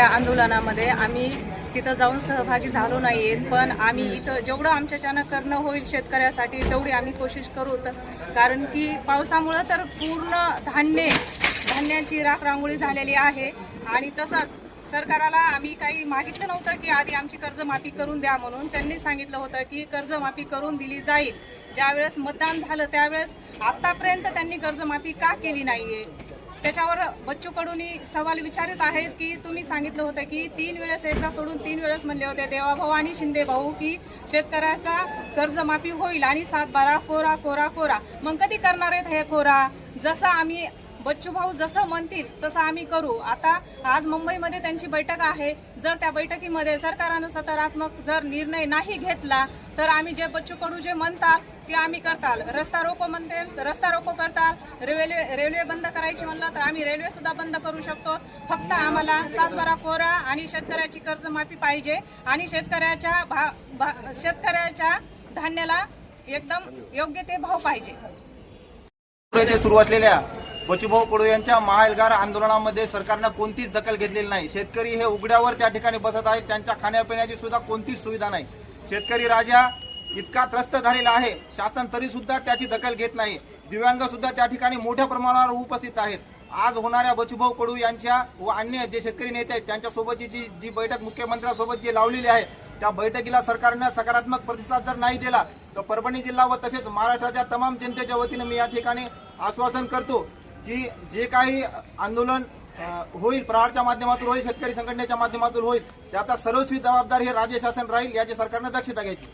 या आंदोलनामध्ये आम्ही तिथं जाऊन सहभागी झालो नाहीयेत पण आम्ही इथं जेवढं आमच्याच्यानं करणं होईल शेतकऱ्यासाठी तेवढी आम्ही कोशिश करू कारण की पावसामुळं तर पूर्ण धान्य धान्याची राख रांगोळी झालेली आहे. आणि तसंच सरकाराला आम्ही काही मागितलं नव्हतं की आधी आमची कर्जमाफी करून द्या म्हणून. त्यांनी सांगितलं होतं की कर्जमाफी करून दिली जाईल. ज्यावेळेस मतदान झालं त्यावेळेस आत्तापर्यंत त्यांनी कर्जमाफी का केली नाहीये? त्याच्यावर बच्चूकडून सवाल विचारित आहेत की तुम्ही सांगितलं होतं की तीन वेळेस एकदा सोडून तीन वेळेस म्हणले होते. देवाभाऊ आणि शिंदे भाऊ की शेतकऱ्याचा कर्जमाफी होईल आणि सात बारा कोरा कोरा कोरा. मग कधी करणार आहेत हे कोरा? जसं आम्ही बच्चू भाऊ जसं म्हणतील तसं आम्ही करू. आता आज मुंबईमध्ये त्यांची बैठक आहे. जर त्या बैठकीमध्ये सरकारनं सकारात्मक जर निर्णय नाही घेतला तर आम्ही जे बच्चू कडू जे म्हणतात ते आम्ही करताल. रस्ता रोको म्हणते रस्ता रोको करताल. रेल्वे रेल्वे बंद करायची म्हणलं तर आम्ही रेल्वे सुद्धा बंद करू शकतो. फक्त आम्हाला सातबारा कोरा आणि शेतकऱ्याची कर्जमाफी पाहिजे आणि शेतकऱ्याच्या भा भा- शेतकऱ्याच्या धान्याला एकदम योग्य ते भाव पाहिजे. सुरू असलेल्या बचूभाऊ कडू यांच्या महाएल्गार आंदोलनामध्ये सरकारनं कोणतीच दखल घेतलेली नाही. शेतकरी हे उघड्यावर त्या ठिकाणी बसत आहेत. त्यांच्या खाण्यापिण्याची सुद्धा कोणतीच सुविधा नाही. शेतकरी राजा इतका त्रस्त झालेला आहे. शासन तरी सुद्धा त्याची दखल घेत नाही. दिव्यांग सुद्धा त्या ठिकाणी मोठ्या प्रमाणावर उपस्थित आहेत. आज होणाऱ्या बचूभाऊ कडू यांच्या व अन्य जे शेतकरी नेते आहेत त्यांच्यासोबतची जी जी बैठक मुख्यमंत्र्यांसोबत जी लावलेली आहे त्या बैठकीला सरकारनं सकारात्मक प्रतिसाद जर नाही दिला तर परभणी जिल्हा व तसेच महाराष्ट्राच्या तमाम जनतेच्या वतीनं मी या ठिकाणी आश्वासन करतो की जे काही आंदोलन होईल प्रहारच्या माध्यमातून होईल शेतकरी संघटनेच्या माध्यमातून होईल त्याचा सर्वस्वी जबाबदार हे राज्य शासन राहील याची सरकारनं दक्षता घ्यायची.